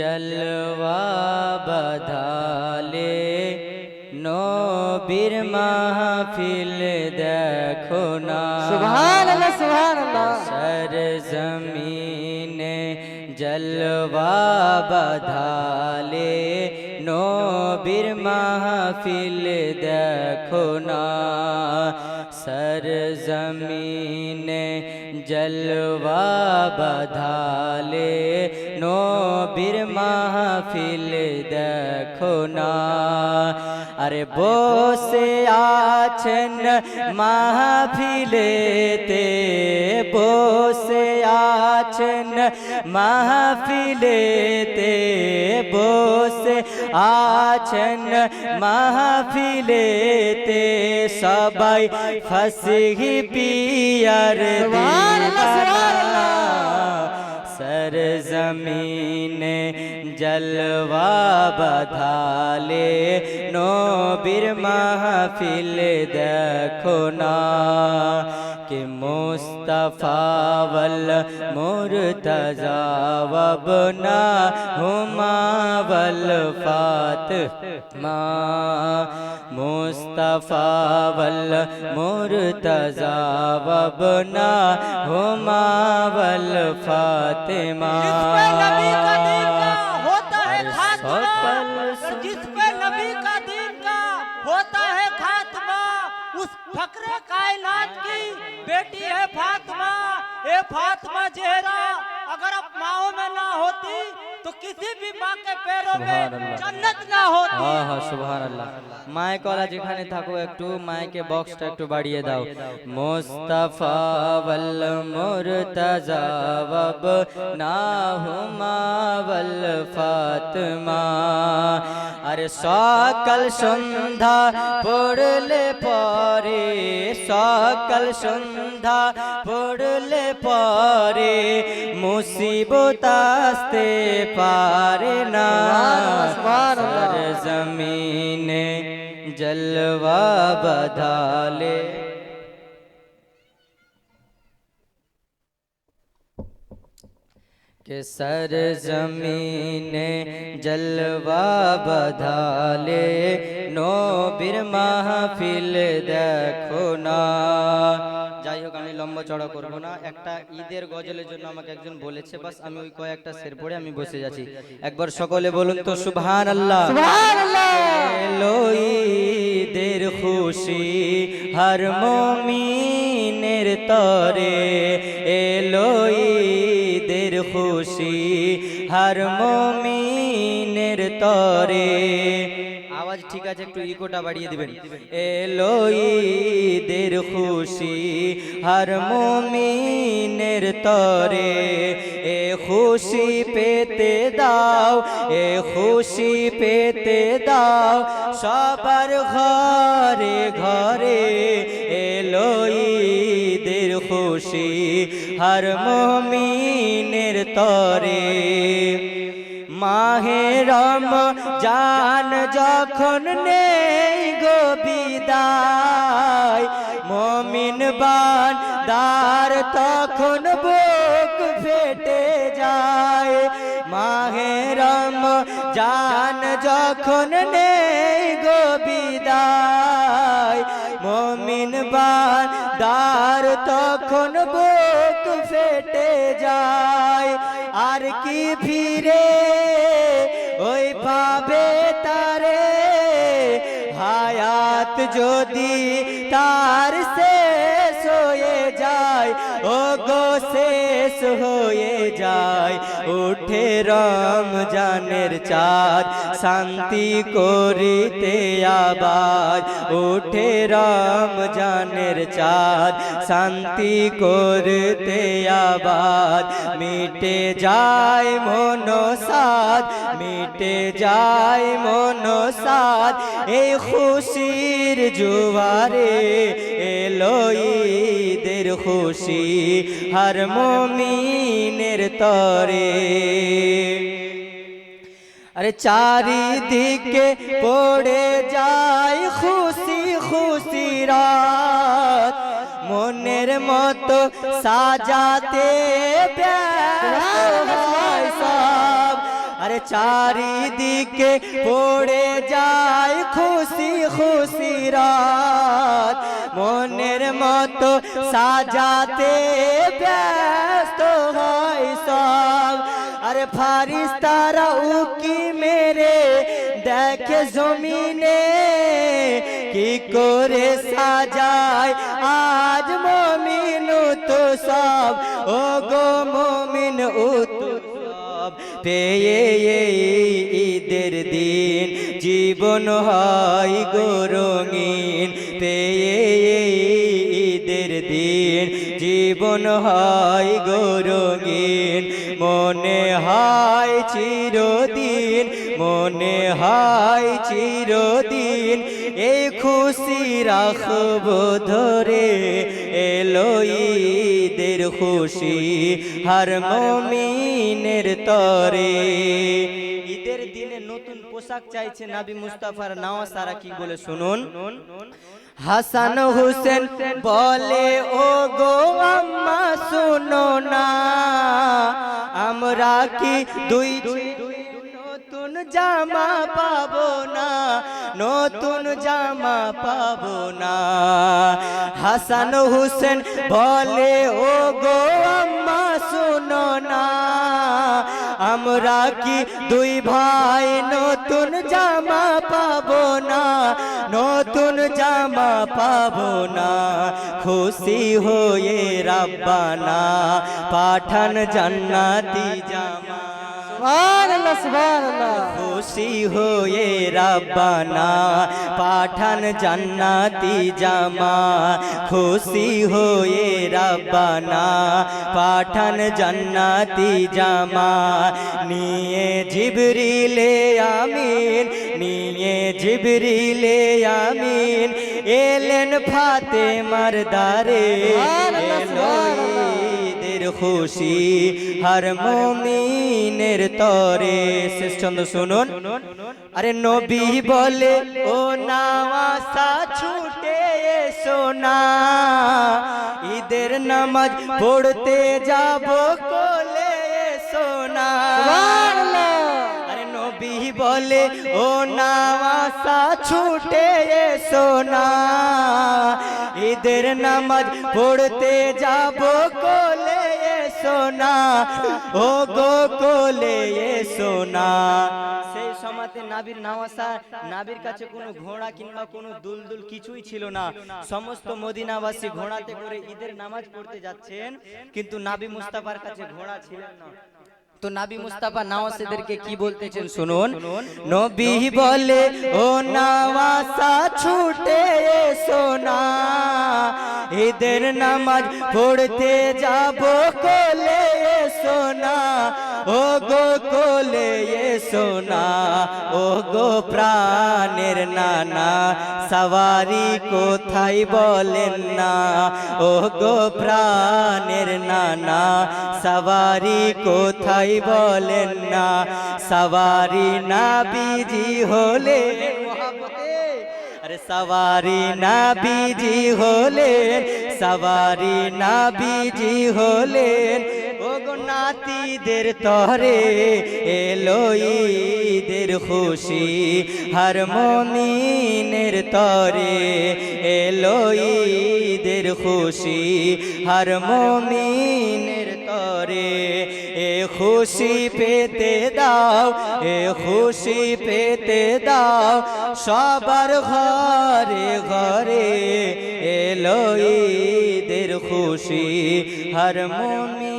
জলওয়া বধালে নবীর মাহফিল দেখো না সুবহান আল্লাহ সুবহান আল্লাহ সর জমিনে জলওয়া বধালে নবীর মাহফিল দেখো না সর জমিনে জলওয়া বধালে নবীর মাহফিল দেখো না। আরে বসে আছেন মাহফিলেতে। বসে আছেন মাহফিলেতে। বসে আছেন মাহফিলেতে। সবাই ফসহি পিয়ার সুবহানাল্লাহ, در زمین جلوہ بدھالے نوبر محفل دیکھو نا کہ مصطفیٰ ول مرتضا وبنا ہما والفاتح ماں مصطفیٰ ول مرتضا وبنا ہما ول فاطمہ جس پہ نبی کا دین کا ہوتا ہے خاتمہ اس فقر کائنات کی بیٹی ہے فاطمہ۔ اے فاطمہ جہرہ اگر آپ ماؤں میں نہ ہوتی تو کسی بھی ماں کے پیروں میں جنت نہ ہوتی۔ سبحان اللہ۔ মায় কলা যেখানে থাকো একটু মাইকে বক্সটা একটু বাড়িয়ে দাও। মোস্তফা মোর তাজাব না নাহুমা ফাতমা। আরে সকাল সন্ধ্যা পড়লে পরে। সকাল সন্ধ্যা পড়লে পরে। মুসিবত আসতে পারে না। جلوہ بدھا لے کہ سر زمین جلوہ بدھا لے نو بر فیل دیکھو نا লম্বা চড়া করব না। একটা ঈদের গজলের জন্য আমাকে একজন বলেছে বাস আমি ওই কয়েকটা শের পড়ে আমি বসে যাচ্ছি। একবার সকলে বলুন তো সুবহান আল্লাহ ঈদের খুশি হর মমিনের তরে। এলো ঈদের খুশি হর মমিনের তরে। আওয়াজ ঠিক আছে, একটু ইকোটা বাড়িয়ে দিবেন। এলো ঈদের খুশি হর মমিনের তরে, এ খুশি পেতে দাও, এ খুশি পেতে দাও, সবার ঘরে ঘরে এলো ঈদের খুশি হর মমিনের তরে। মাহেরম জান যখন নেই গো বিদায়, মমিন বান দার তখন বুক ফেটে যায়। মাহেরম জান যখন নেই গো বিদায়, মমিন বান দার তখন বুক ফেটে যায়। আর কি যদি তার শেষ হয়ে যায় ও গো শেষ হয়ে যায়। উঠে রমজানের চাঁদ, শান্তি করিতে আবার। উঠে রমজানের চাঁদ, শান্তি করতে আবার। মিটে যায় মনসাদ মিটে যায় মনসাদ এই খুশির জুয়ারে এলো ঈদের খুশি হর মমিনের তরে। আরে চারিদিকে পড়ে যায় খুশি খুশি রাত। মনের মতো সাজাতে ব্যস্ত হয় আরে চারিদিকে পড়ে যায় খুশি খুশি রাত। মনের মতো সাজাতে ব্যস্ত হয় সব। আরে ফারিস তারা উকি মেরে দেখে জমিনে কি করে সাজায় আজ মমিন তো সব। ও গো মমিন তো সব পেয়ে ঈদের দিন জীবন হয় গো পেয়ে ঈদের দিন জীবন হয় গো মনে হয় চিরদিন, মনে হয় চিরদিন এই খুশি রাখব ধরে এলো ঈদের খুশি, হার মমিনের তরে। ঈদের দিনে নতুন পোশাক চাইছে নাবি মুস্তাফার নাওয়া সারা কি বলে শুনুন। হাসান হুসেন বলে ও গো আম্মা, শুনো না। আমরা কি দুই নতুন জামা পাবো না? নতুন জামা পাবো না। হাসান হুসেন বলে ও গো আম্মা শুনো না। আমরা কি দুই ভাই নতুন জামা পাবো না? নতুন জামা পাবো না। খুশি হয়ে রাব্বানা পাঠান জান্নাতি জামা খুশি হয়ে রাব্বানা পাঠান জান্নাতি জামা। খুশি হয়ে রাব্বানা পাঠান জান্নাতি জামা। নিয়ে জিবরিলে আমিন নিয়ে জিবরিলে আমিন। এলেন ফাতে মারদারে ঈদের খুশি। হার মমিনের তরে শেষ চন্দ্র শুনুন। আরে নবী বলে ও নাওয়াসা ছুটে এসো না। ঈদের নামাজ পড়তে যাব কোলে এসো না। সুবহানাল্লাহ। আরে নবী বলে ও নাওয়াসা ছুটে এসো না। ঈদের নামাজ পড়তে যাব কোলে এসো না ও গো কোলে এসো না সেই সময়তে নাবির নামাসা নাবির কাছে কোনো ঘোড়া কিংবা কোনো দুলদুল কিছুই ছিল না। সমস্ত মদিনাবাসী ঘোড়াতে করে ঈদের নামাজ পড়তে যাচ্ছেন, কিন্তু নাবি মুস্তাফার কাছে ঘোড়া ছিলেন না। তো নাবি মুস্তাফা নওয়াসেদেরকে কি বলতেছেন শুনুন। নবী বলে, ও নওয়াসা, ছুটে এসো না ঈদের নামাজ পড়তে যাব কোলে সোনা ও গো কোলে সোনা ও গো প্রাণের নানা, সওয়ারি কোথায় বলেন না। ও গো প্রাণের নানা, সওয়ারি কোথায় বলেন না। সওয়ারি না বিজি হলে আরে সওয়ারি না বিজি হলেন, সওয়ারি না বিজি হলেন নাতিদের তরে এলো ঈদের খুশি হার মমিনের তরে এলো ঈদের খুশি হার মমিনের তরে এ খুশি পেতে দাও, এ খুশি পেতে দাও। সবার ঘরে ঘরে এলো ঈদের খুশি, হর তরে